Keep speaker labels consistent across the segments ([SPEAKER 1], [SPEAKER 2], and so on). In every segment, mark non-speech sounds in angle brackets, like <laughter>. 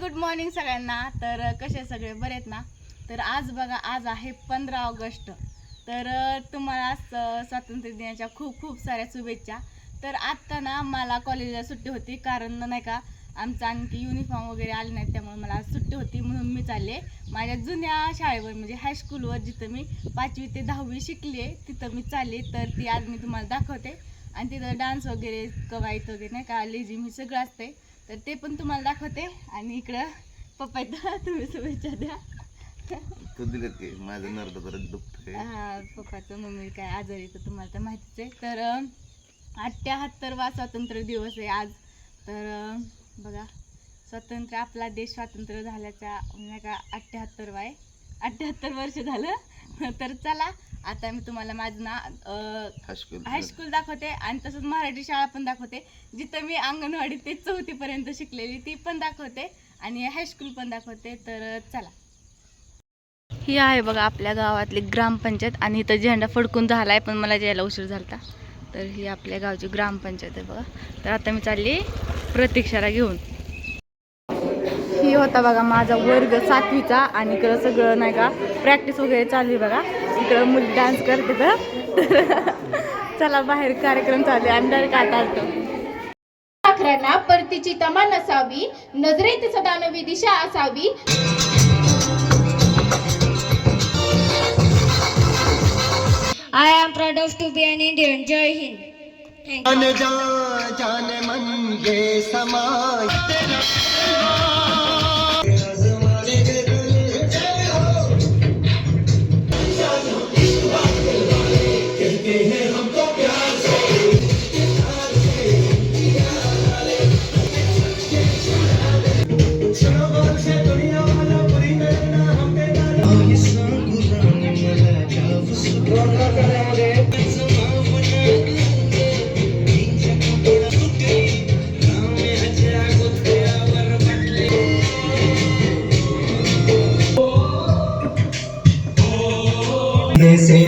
[SPEAKER 1] Good morning सगळ्यांना. तर कसे सगळे? बरे आहेत ना? तर आज बघा आज आहे पंधरा ऑगस्ट. तर तुम्हाला स्वातंत्र्य दिनाच्या खूप खूप साऱ्या शुभेच्छा. तर आत्ता ना मला कॉलेजला सुट्टी होती. कारण नाही का आमचा आणखी युनिफॉर्म वगैरे आले नाहीत त्यामुळे मला सुट्टी होती. म्हणून मी चालले. माझ्या जुन्या शाळेवर म्हणजे हायस्कूलवर जिथं मी पाचवी ते दहावी शिकली आहे तिथं मी चालले. तर ती आज मी तुम्हाला दाखवते. आणि तिथं डान्स वगैरे कवायत वगैरे नाही का लेझिम हे सगळं असते तर ते पण तुम्हाला दाखवते. आणि इकडं पप्पा इथं <laughs> तुम्ही शुभेच्छा द्या.
[SPEAKER 2] तू दिलं की माझं नरड परत दुखतंय.
[SPEAKER 1] हा, पप्पाचं मम्मी काय आजारी तर तुम्हाला तर माहितीच आहे. तर अठ्ठ्याहत्तरवा स्वातंत्र्य दिवस आहे आज. तर बघा स्वातंत्र्य आपला देश स्वातंत्र्य झाल्याच्या नाही का अठ्ठ्याहत्तरवा आहे. अठ्ठ्याहत्तर वर्ष झालं. तर चला आता मी तुम्हाला माझं ना
[SPEAKER 2] हायस्कूल
[SPEAKER 1] दाखवते आणि तसंच मराठी शाळा पण दाखवते. जिथं मी अंगणवाडी ते चौथीपर्यंत शिकलेली ती पण दाखवते आणि हायस्कूल पण दाखवते. तर चला. ही आहे बघा आपल्या गावातली ग्रामपंचायत आणि इथं झेंडा फडकून झाला आहे पण मला यायला उशीर झाला तर ही आपल्या गावची ग्रामपंचायत आहे बघा. तर आता मी चालली प्रतीक्षाला घेऊन. होता बघा माझा वर्ग सातवीचा आणि इकडं सगळं नाही का प्रॅक्टिस वगैरे चालू आहे बघा. इकडं मुली डान्स करते तर. <laughs> चला बाहेर कार्यक्रम चालू आहे. आम्ही डायरेक्ट आता आलतो.
[SPEAKER 3] पाखरांना परतीची तमा नसावी नजरेत सदा नवी दिशा असावी.
[SPEAKER 4] I am proud of to be an Indian. Jai Hind. Thank
[SPEAKER 1] de ese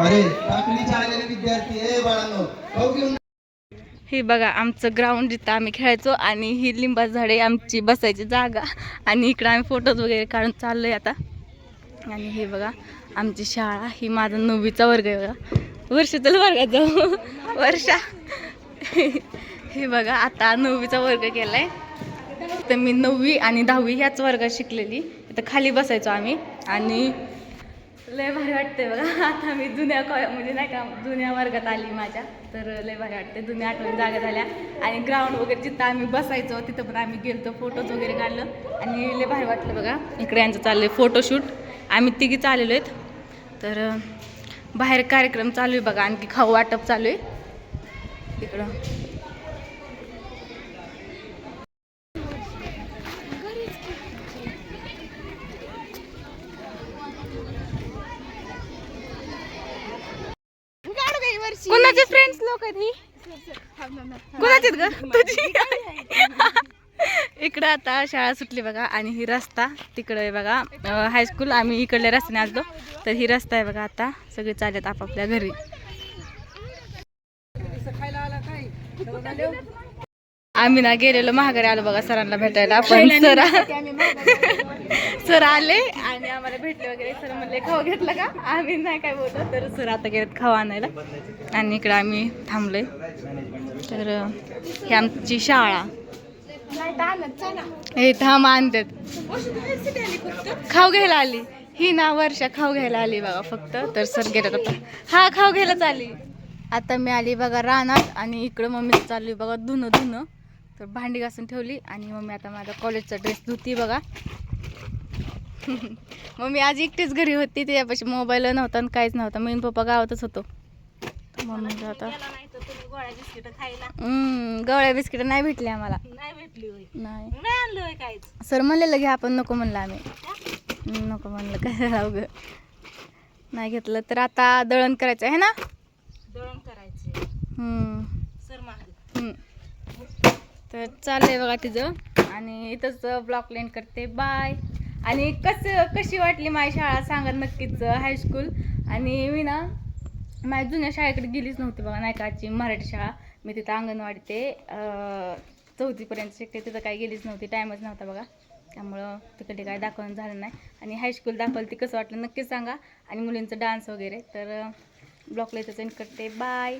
[SPEAKER 5] अरे आलेले विद्यार्थी बाळांनो
[SPEAKER 1] हे बघा आमचं ग्राउंड जिथं आम्ही खेळायचो आणि ही लिंबा झाडे आमची बसायची जागा. आणि इकडं आम्ही फोटोज वगैरे काढून चाललोय आता. आणि हे बघा आमची शाळा ही माझा नववीचा वर्ग आहे बघा. वर्ष तर वर्गात जाऊ. वर्षा. हे बघा आता नववीचा वर्ग केलाय. तर मी नववी आणि दहावी ह्याच वर्गात शिकलेली. इथं खाली बसायचो आम्ही. आणि लय भारी वाटते बघा. <laughs> आता मी जुन्या कॉ म्हणजे नाही का जुन्या वर्गात आली माझ्या. तर लय भारी वाटते जुन्या आठवण जागा झाल्या. आणि ग्राउंड वगैरे जिथं आम्ही बसायचो तिथं पण आम्ही गेलतो फोटोज वगैरे काढलं. आणि लय भारी वाटलं बघा. इकडे यांचं चाललं आहे फोटोशूट आम्ही तिघी चाललेलो आहेत. तर बाहेर कार्यक्रम चालू आहे बघा. आणखी खाऊ वाटप चालू आहे. इकडं. वर्षी. कोणाचे फ्रेंड्स लोक आहेत ही? कोणाचे ग? तुझी? इकडं आता शाळा सुटली बघा आणि ही रस्ता तिकडं आहे बघा. हायस्कूल आम्ही इकडल्या रस्त्याने आलो तर ही रस्ता आहे बघा आता. सगळे चालत आपापल्या घरी. आम्ही ना गेलेलो महागारी आलो बघा सरांना भेटायला. पण सर <laughs> सर आले आणि आम्हाला भेटले वगैरे. सर म्हणले खाऊ घेतला का? आम्ही नाही काय बोलतो तर सर आता गेलेत खाऊ आणायला. आणि इकडं आम्ही थांबलोय. तर ही आमची शाळा. हे थांब आणतात. खाऊ घ्यायला आली. ही ना वर्षा खाऊ घ्यायला आली बघा फक्त. तर सर आता. हा खाऊ घ्यायलाच आली आता मी आली बघा रानात आणि इकडं मम्मी चालू आहे बघा धुणं धुणं. तर भांडी घासून ठेवली आणि मम्मी आता माझा कॉलेजचा ड्रेस धुती बघा. <laughs> मम्मी आज एकटीच घरी होती त्याच्यापाशी मोबाईल नव्हता आणि काहीच नव्हतं. मी पप्पा गावातच होतो. मम्मी आता गवळ्या बिस्किट नाही भेटले आम्हाला. नाही सर म्हणलेलं घ्या आपण नको म्हणलं आम्ही. नको म्हणलं. काय ग नाही घेतलं. तर आता दळण करायचं आहे ना? हम्म. हम्म. तर चाललंय बघा तिचं. आणि इथंच ब्लॉक लेन करते. बाय आणि कसं कशी वाटली माझी शाळा? सांगा नक्कीच हायस्कूल आणि मी ना माझ्या जुन्या शाळेकडे गेलीच नव्हती बघा नायकाची मराठी शाळा. मी तिथं अंगणवाडी ते चौथीपर्यंत शिकते. तिथं काही गेलीच नव्हती टाईमच नव्हता बघा. त्यामुळं तिकडे काय दाखवणं झालं नाही. आणि हायस्कूल दाखवलं ती कसं वाटलं नक्कीच सांगा. आणि मुलींचं डान्स वगैरे. तर ब्लॉकला इथंच एंड करते. बाय